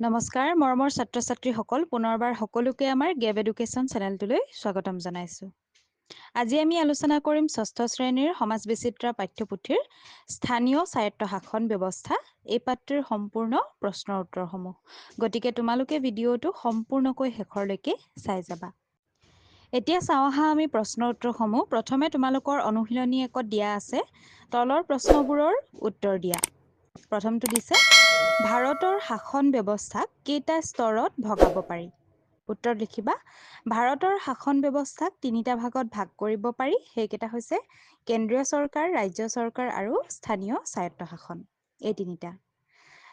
নমস্কাৰ মৰমৰ ছাত্ৰ ছাত্ৰীসকল পুনৰবাৰ সকলোকে আমাৰ গেব এডুকেশ্যন চেনেলটোলৈ স্বাগতম জনাইছোঁ। আজি আমি আলোচনা কৰিম ষষ্ঠ শ্ৰেণীৰ সমাজ বিচিত্ৰ পাঠ্যপুথিৰ স্থানীয় স্বায়ত্ত শাসন ব্যৱস্থা এই পাঠটিৰ সম্পূৰ্ণ প্ৰশ্নৰ উত্তৰসমূহ। গতিকে তোমালোকে ভিডিঅ'টো সম্পূৰ্ণকৈ শেষৰলৈকে চাই যাবা। এতিয়া চাওঁ আহা আমি প্ৰশ্নৰ উত্তৰসমূহ। প্ৰথমে তোমালোকৰ অনুশীলনী একত দিয়া আছে তলৰ প্ৰশ্নবোৰৰ উত্তৰ দিয়া। প্ৰথমটো দিছে ভাৰতৰ শাসন ব্যৱস্থাক কেইটা স্তৰত ভগাব পাৰি? উত্তৰ লিখিবা। ভাৰতৰ শাসন ব্যৱস্থাক তিনিটা ভাগত ভাগ কৰিব পাৰি। সেইকেইটা হৈছে কেন্দ্ৰীয় চৰকাৰ ৰাজ্য চৰকাৰ আৰু স্থানীয় স্বায়ত্ত শাসন এই তিনিটা।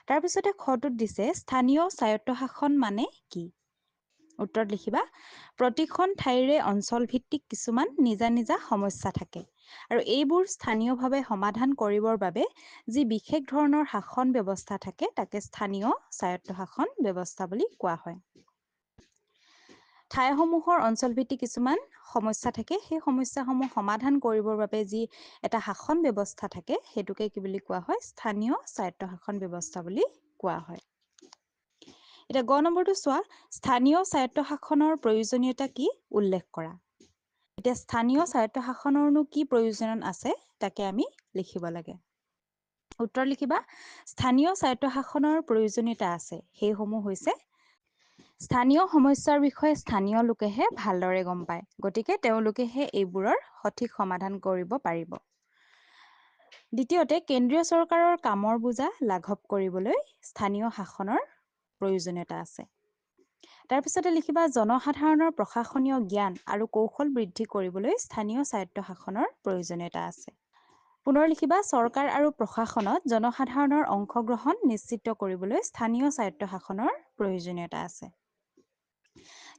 তাৰপিছতে খটোত দিছে স্থানীয় স্বায়ত্ত শাসন মানে কি? উত্তৰত লিখিবা প্ৰতিখন ঠাইৰে অঞ্চল ভিত্তিক কিছুমান নিজা নিজা সমস্যা থাকে। আৰু এইবোৰ স্থানীয়ভাৱে সমাধান কৰিবৰ বাবে যি বিশেষ ধৰণৰ শাসন ব্যৱস্থা থাকে তাকে স্থানীয় স্বায়ত্ত শাসন ব্যৱস্থা বুলি কোৱা হয়। ঠাইসমূহৰ অঞ্চলভিত্তিক কিছুমান সমস্যা থাকে সেই সমস্যাসমূহ সমাধান কৰিবৰ বাবে যি এটা শাসন ব্যৱস্থা থাকে সেইটোকে কি বুলি কোৱা হয়? স্থানীয় স্বায়ত্ত শাসন ব্যৱস্থা বুলি কোৱা হয়। এতিয়া গ নম্বৰটো চোৱা স্থানীয় স্বায়ত্ত শাসনৰ প্ৰয়োজনীয়তা কি? উল্লেখ কৰা। এতিয়া স্থানীয় স্বায়ত্ত শাসনৰনো কি প্ৰয়োজন আছে তাকে আমি লিখিব লাগে। উত্তৰ লিখিবা স্থানীয় স্বায়ত্ত শাসনৰ প্ৰয়োজনীয়তা আছে সেইসমূহ হৈছে স্থানীয় সমস্যাৰ বিষয়ে স্থানীয় লোকেহে ভালদৰে গম পায় গতিকে তেওঁলোকেহে এইবোৰৰ সঠিক সমাধান কৰিব পাৰিব। দ্বিতীয়তে কেন্দ্ৰীয় চৰকাৰৰ কামৰ বোজা লাঘৱ কৰিবলৈ স্থানীয় শাসনৰ প্ৰয়োজনীয়তা আছে। তাৰপিছতে লিখিবা জনসাধাৰণৰ প্ৰশাসনীয় জ্ঞান আৰু কৌশল বৃদ্ধি কৰিবলৈ স্থানীয় স্বায়ত্ত শাসনৰ প্ৰয়োজনীয়তা আছে। পুনৰ লিখিবা চৰকাৰ আৰু প্ৰশাসনত জনসাধাৰণৰ অংশগ্ৰহণ নিশ্চিত কৰিবলৈ স্থানীয় স্বায়ত্ত শাসনৰ প্ৰয়োজনীয়তা আছে।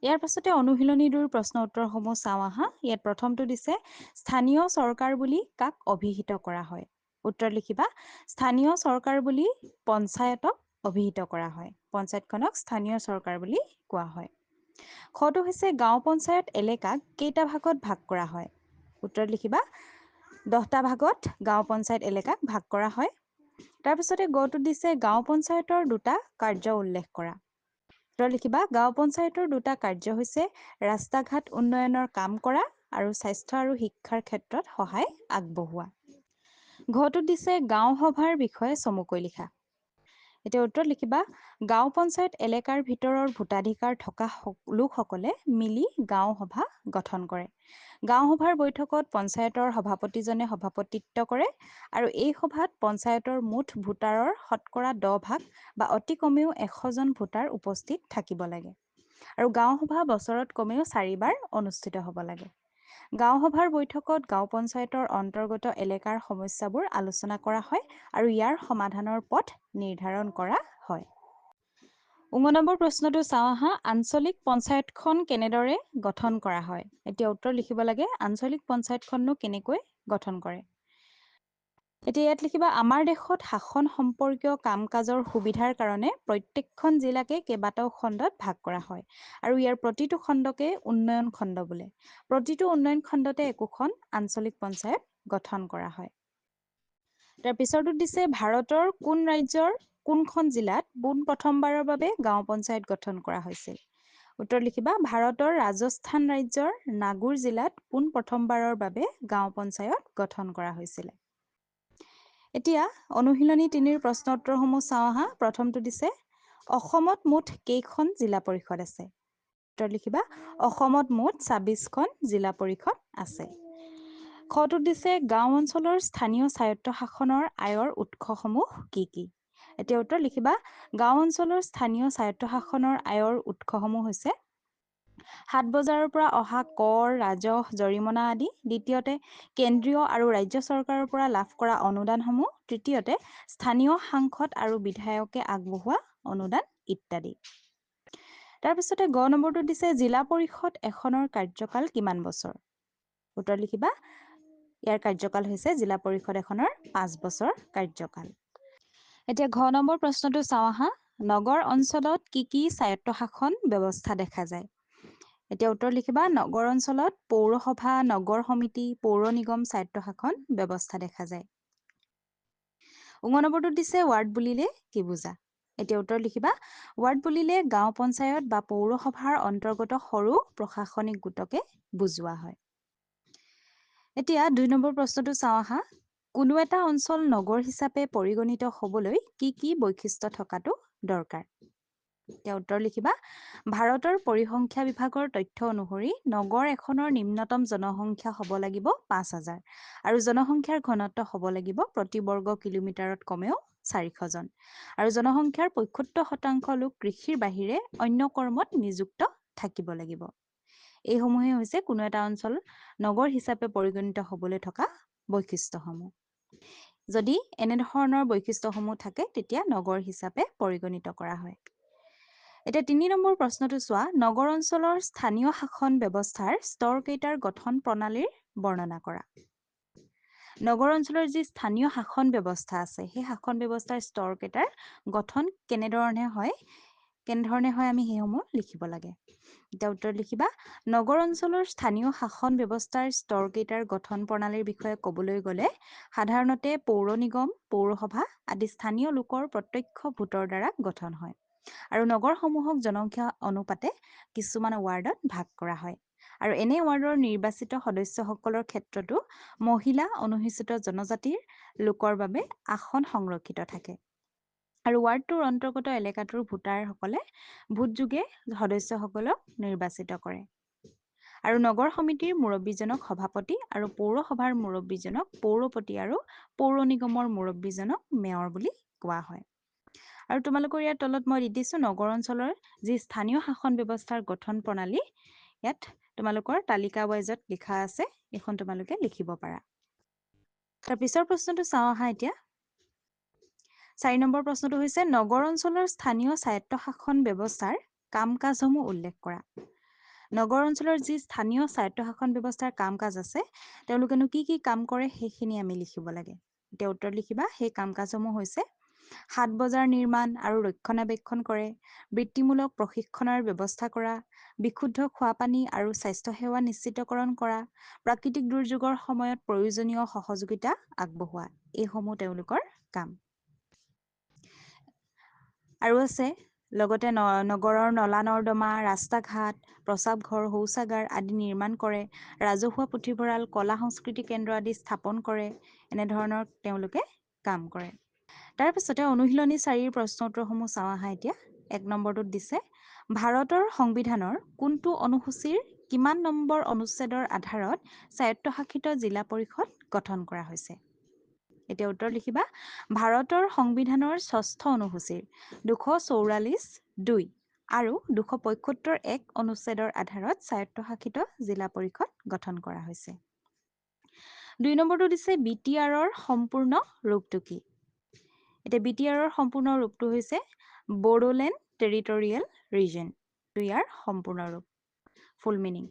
ইয়াৰ পাছতে অনুশীলনীটোৰ প্ৰশ্ন উত্তৰসমূহ চাওঁ আহা। ইয়াত প্ৰথমটো দিছে স্থানীয় চৰকাৰ বুলি কাক অভিহিত কৰা হয়? উত্তৰ লিখিবা স্থানীয় চৰকাৰ বুলি পঞ্চায়তক অভিহিত কৰা হয়। পঞ্চায়তখনক স্থানীয় চৰকাৰ বুলি কোৱা হয়। খটো হৈছে গাঁও পঞ্চায়ত এলেকাক কেইটা ভাগত ভাগ কৰা হয়। উত্তৰত লিখিবা দহটা ভাগত গাঁও পঞ্চায়ত এলেকাক ভাগ কৰা হয়। তাৰপিছতে গটো দিছে গাঁও পঞ্চায়তৰ দুটা কাৰ্য উল্লেখ কৰা। উত্তৰ লিখিবা গাঁও পঞ্চায়তৰ দুটা কাৰ্য হৈছে ৰাস্তা ঘাট উন্নয়নৰ কাম কৰা আৰু স্বাস্থ্য আৰু শিক্ষাৰ ক্ষেত্ৰত সহায় আগবঢ়োৱা। ঘটো দিছে গাঁও সভাৰ বিষয়ে চমুকৈ লিখা। এতিয়া উত্তৰত লিখিবা গাঁও পঞ্চায়ত এলেকাৰ ভিতৰৰ ভোটাধিকাৰ থকা লোকসকলে মিলি গাঁও সভা গঠন কৰে। গাঁও সভাৰ বৈঠকত পঞ্চায়তৰ সভাপতিজনে সভাপতিত্ব কৰে আৰু এই সভাত পঞ্চায়তৰ মুঠ ভোটাৰৰ শতকৰা দহ ভাগ বা অতি কমেও এশজন ভোটাৰ উপস্থিত থাকিব লাগে। আৰু গাঁও সভা বছৰত কমেও চাৰিবাৰ অনুষ্ঠিত হ'ব লাগে। গাঁও সভাৰ বৈঠকত গাঁও পঞ্চায়তৰ অন্তৰ্গত এলেকাৰ সমস্যাবোৰ আলোচনা কৰা হয় আৰু ইয়াৰ সমাধানৰ পথ নিৰ্ধাৰণ কৰা হয়। উঙ নম্বৰ প্ৰশ্নটো চাওঁ আহা আঞ্চলিক পঞ্চায়তখন কেনেদৰে গঠন কৰা হয়? এতিয়া উত্তৰ লিখিব লাগে আঞ্চলিক পঞ্চায়তখননো কেনেকৈ গঠন কৰে? এতিয়া ইয়াত লিখিবা আমাৰ দেশত শাসন সম্পৰ্কীয় কাম কাজৰ সুবিধাৰ কাৰণে প্ৰত্যেকখন জিলাকে কেইবাটাও খণ্ডত ভাগ কৰা হয় আৰু ইয়াৰ প্ৰতিটো খণ্ডকে উন্নয়ন খণ্ড বোলে। প্ৰতিটো উন্নয়ন খণ্ডতে একোখন আঞ্চলিক পঞ্চায়ত গঠন কৰা হয়। তাৰ পিছৰটোত দিছে ভাৰতৰ কোন ৰাজ্যৰ কোনখন জিলাত পোন প্ৰথমবাৰৰ বাবে গাঁও পঞ্চায়ত গঠন কৰা হৈছিল? উত্তৰ লিখিবা ভাৰতৰ ৰাজস্থান ৰাজ্যৰ নাগুৰ জিলাত পোন প্ৰথমবাৰৰ বাবে গাঁও পঞ্চায়ত গঠন কৰা হৈছিলে। এতিয়া অনুশীলনী তিনিৰ প্ৰশ্ন উত্তৰসমূহ চাওঁ আহা। প্ৰথমটো দিছে অসমত মুঠ কেইখন জিলা পৰিষদ আছে? উত্তৰ লিখিবা অসমত মুঠ ছাব্বিছখন জিলা পৰিষদ আছে। খটোত দিছে গাঁও অঞ্চলৰ স্থানীয় স্বায়ত্ত শাসনৰ আয়ৰ উৎসসমূহ কি কি? এতিয়া উত্তৰ লিখিবা গাঁও অঞ্চলৰ স্থানীয় স্বায়ত্ত শাসনৰ আয়ৰ উৎসসমূহ হৈছে সাত বজাৰৰ পৰা অহা কৰ ৰাজহ জৰিমনা আদি। দ্বিতীয়তে কেন্দ্ৰীয় আৰু ৰাজ্য চৰকাৰৰ পৰা লাভ কৰা অনুদানসমূহ। তৃতীয়তে স্থানীয় সাংসদ আৰু বিধায়কে আগবঢ়োৱা অনুদান ইত্যাদি। তাৰপিছতে গ নম্বৰটো দিছে জিলা পৰিষদ এখনৰ কাৰ্যকাল কিমান বছৰ? উত্তৰ লিখিবা। ইয়াৰ কাৰ্যকাল হৈছে জিলা পৰিষদ এখনৰ পাঁচ বছৰ কাৰ্যকাল। এতিয়া ঘ নম্বৰ প্ৰশ্নটো চাওঁ আহা। নগৰ অঞ্চলত কি কি স্বায়ত্ত শাসন ব্যৱস্থা দেখা যায়? এতিয়া উত্তৰ লিখিবা নগৰ অঞ্চলত পৌৰসভা নগৰ সমিতি পৌৰ নিগম স্বায়ত্ত শাসন ব্যৱস্থা দেখা যায়। উঙ নম্বৰটোত দিছে ৱাৰ্ড বুলিলে কি বুজা? এতিয়া উত্তৰ লিখিবা ৱাৰ্ড বুলিলে গাঁও পঞ্চায়ত বা পৌৰসভাৰ অন্তৰ্গত সৰু প্ৰশাসনিক গোটকে বুজোৱা হয়। এতিয়া দুই নম্বৰ প্ৰশ্নটো চাওঁ আহা কোনো এটা অঞ্চল নগৰ হিচাপে পৰিগণিত হবলৈ কি কি বৈশিষ্ট্য থকাটো দৰকাৰ? এতিয়া উত্তৰ লিখিবা। ভাৰতৰ পৰিসংখ্যা বিভাগৰ তথ্য অনুসৰি নগৰ এখনৰ নিম্নতম জনসংখ্যা হব লাগিব পাঁচ হাজাৰ আৰু জনসংখ্যাৰ ঘনত্ব হব লাগিব প্ৰতি বৰ্গ কিলোমিটাৰত কমেও চাৰিশ জন আৰু জনসংখ্যাৰ পয়সত্তৰ শতাংশ লোক কৃষিৰ বাহিৰে অন্য কৰ্মত নিযুক্ত থাকিব লাগিব। এইসমূহে হৈছে কোনো এটা অঞ্চল নগৰ হিচাপে পৰিগণিত হবলৈ থকা বৈশিষ্ট্যসমূহ। যদি এনেধৰণৰ বৈশিষ্ট্যসমূহ থাকে তেতিয়া নগৰ হিচাপে পৰিগণিত কৰা হয়। এতিয়া তিনি নম্বৰ প্ৰশ্নটো চোৱা নগৰ অঞ্চলৰ স্থানীয় শাসন ব্যৱস্থাৰ স্তৰ কেইটাৰ গঠন প্ৰণালীৰ বৰ্ণনা কৰা। নগৰ অঞ্চলৰ যি স্থানীয় শাসন ব্যৱস্থা আছে সেই শাসন ব্যৱস্থাৰ স্তৰ কেইটাৰ গঠন কেনেধৰণে হয় কেনেধৰণে হয় আমি সেইসমূহ লিখিব লাগে। এতিয়া উত্তৰত লিখিবা নগৰ অঞ্চলৰ স্থানীয় শাসন ব্যৱস্থাৰ স্তৰ কেইটাৰ গঠন প্ৰণালীৰ বিষয়ে কবলৈ গ'লে সাধাৰণতে পৌৰ নিগম পৌৰসভা আদি স্থানীয় লোকৰ প্ৰত্যক্ষ ভোটৰ দ্বাৰা গঠন হয়। আৰু নগৰসমূহক জনসংখ্যা অনুপাতে কিছুমান ৱাৰ্ডত ভাগ কৰা হয়। আৰু এনে ৱাৰ্ডৰ নিৰ্বাচিত সদস্যসকলৰ ক্ষেত্ৰতো মহিলা অনুসূচিত জনজাতিৰ লোকৰ বাবে আসন সংৰক্ষিত থাকে। আৰু ৱাৰ্ডটোৰ অন্তৰ্গত এলেকাটোৰ ভোটাৰসকলে ভোট যোগে সদস্যসকলক নিৰ্বাচিত কৰে। আৰু নগৰ সমিতিৰ মুৰব্বীজনক সভাপতি আৰু পৌৰসভাৰ মুৰব্বীজনক পৌৰপতি আৰু পৌৰ নিগমৰ মুৰব্বীজনক মেয়ৰ বুলি কোৱা হয়। আৰু তোমালোকৰ ইয়াত তলত মই দি দিছো নগৰ অঞ্চলৰ যি স্থানীয় শাসন ব্যৱস্থাৰ গঠন প্ৰণালী ইয়াত তোমালোকৰ তালিকা ৱাইজত লিখা আছে এইখন তোমালোকে লিখিব পাৰা। তাৰ পিছৰ প্ৰশ্নটো চাওঁ আহা এতিয়া। চাৰি নম্বৰ প্ৰশ্নটো হৈছে নগৰ অঞ্চলৰ স্থানীয় স্বায়ত্ত শাসন ব্যৱস্থাৰ কাম কাজসমূহ উল্লেখ কৰা। নগৰ অঞ্চলৰ যি স্থানীয় স্বায়ত্ত শাসন ব্যৱস্থাৰ কাম কাজ আছে তেওঁলোকেনো কি কি কাম কৰে সেইখিনি আমি লিখিব লাগে। এতিয়া উত্তৰত লিখিবা সেই কাম কাজসমূহ হৈছে সাত বজাৰ নিৰ্মাণ আৰু ৰক্ষণাবেক্ষণ কৰে বৃত্তিমূলক প্ৰশিক্ষণৰ ব্যৱস্থা কৰা বিশুদ্ধ খোৱাপানী আৰু স্বাস্থ্যসেৱা নিশ্চিতকৰণ কৰা প্ৰাকৃতিক দুৰ্যোগৰ সময়ত প্ৰয়োজনীয় সহযোগিতা আগবঢ়োৱা। এইসমূহ তেওঁলোকৰ কাম। আৰু আছে লগতে নগৰৰ নলা নৰ্দমা ৰাস্তা ঘাট প্ৰসাৱ ঘৰ শৌচাগাৰ আদি নিৰ্মাণ কৰে ৰাজহুৱা পুথিভঁৰাল কলা সংস্কৃতি কেন্দ্ৰ আদি স্থাপন কৰে এনেধৰণৰ তেওঁলোকে কাম কৰে। তাৰপিছতে অনুশীলনী চাৰিৰ প্ৰশ্ন উত্তৰসমূহ চাওঁ আহা এতিয়া। এক নম্বৰটোত দিছে ভাৰতৰ সংবিধানৰ কোনটো অনুসূচীৰ কিমান নম্বৰ অনুচ্ছেদৰ আধাৰত স্বায়ত্তশাসিত জিলা পৰিষদ গঠন কৰা হৈছে? এতিয়া উত্তৰ লিখিবা ভাৰতৰ সংবিধানৰ ষষ্ঠ অনুসূচীৰ দুশ চৌৰাল্লিছ দুই আৰু দুশ পয়সত্তৰ এক অনুচ্ছেদৰ আধাৰত স্বায়ত্তশাসিত জিলা পৰিষদ গঠন কৰা হৈছে। দুই নম্বৰটো দিছে বি টি আৰৰ সম্পূৰ্ণ ৰূপটো কি? এতিয়া বি টি আৰৰ সম্পূৰ্ণ ৰূপটো হৈছে বড়োলেণ্ড টেৰিটৰিয়েল ৰিজন ইয়াৰ সম্পূৰ্ণ ৰূপ ফুল মিনিং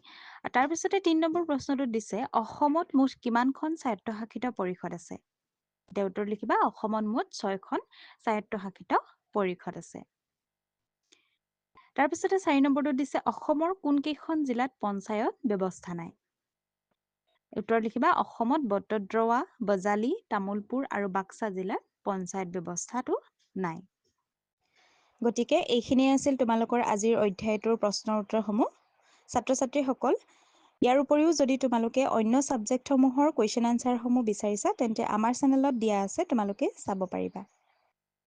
তাৰপিছতে তিন নম্বৰ প্ৰশ্নটোত দিছে অসমত মুঠ কিমানখন স্বায়ত্তশাসিত পৰিষদ আছে? এতিয়া উত্তৰত লিখিবা অসমত মুঠ ছয়খন স্বায়ত্তশাসিত পৰিষদ আছে। তাৰপিছতে চাৰি নম্বৰটো দিছে অসমৰ কোন কেইখন জিলাত পঞ্চায়ত ব্যৱস্থা নাই? উত্তৰত লিখিবা অসমত বটদ্ৰৱা বজালি তামুলপুৰ আৰু বাক্সা জিলাত পঞ্চায়ত ব্যৱস্থাটো নাই। গতিকে এইখিনিয়ে আছিল তোমালোকৰ আজিৰ অধ্যায়টোৰ প্ৰশ্নৰ উত্তৰসমূহ। ছাত্ৰ ছাত্ৰীসকল ইয়াৰ উপৰিও যদি তোমালোকে অন্য ছাবজেক্টসমূহৰ কুৱেশ্যন আনচাৰসমূহ বিচাৰিছা তেন্তে আমাৰ চেনেলত দিয়া আছে তোমালোকে চাব পাৰিবা।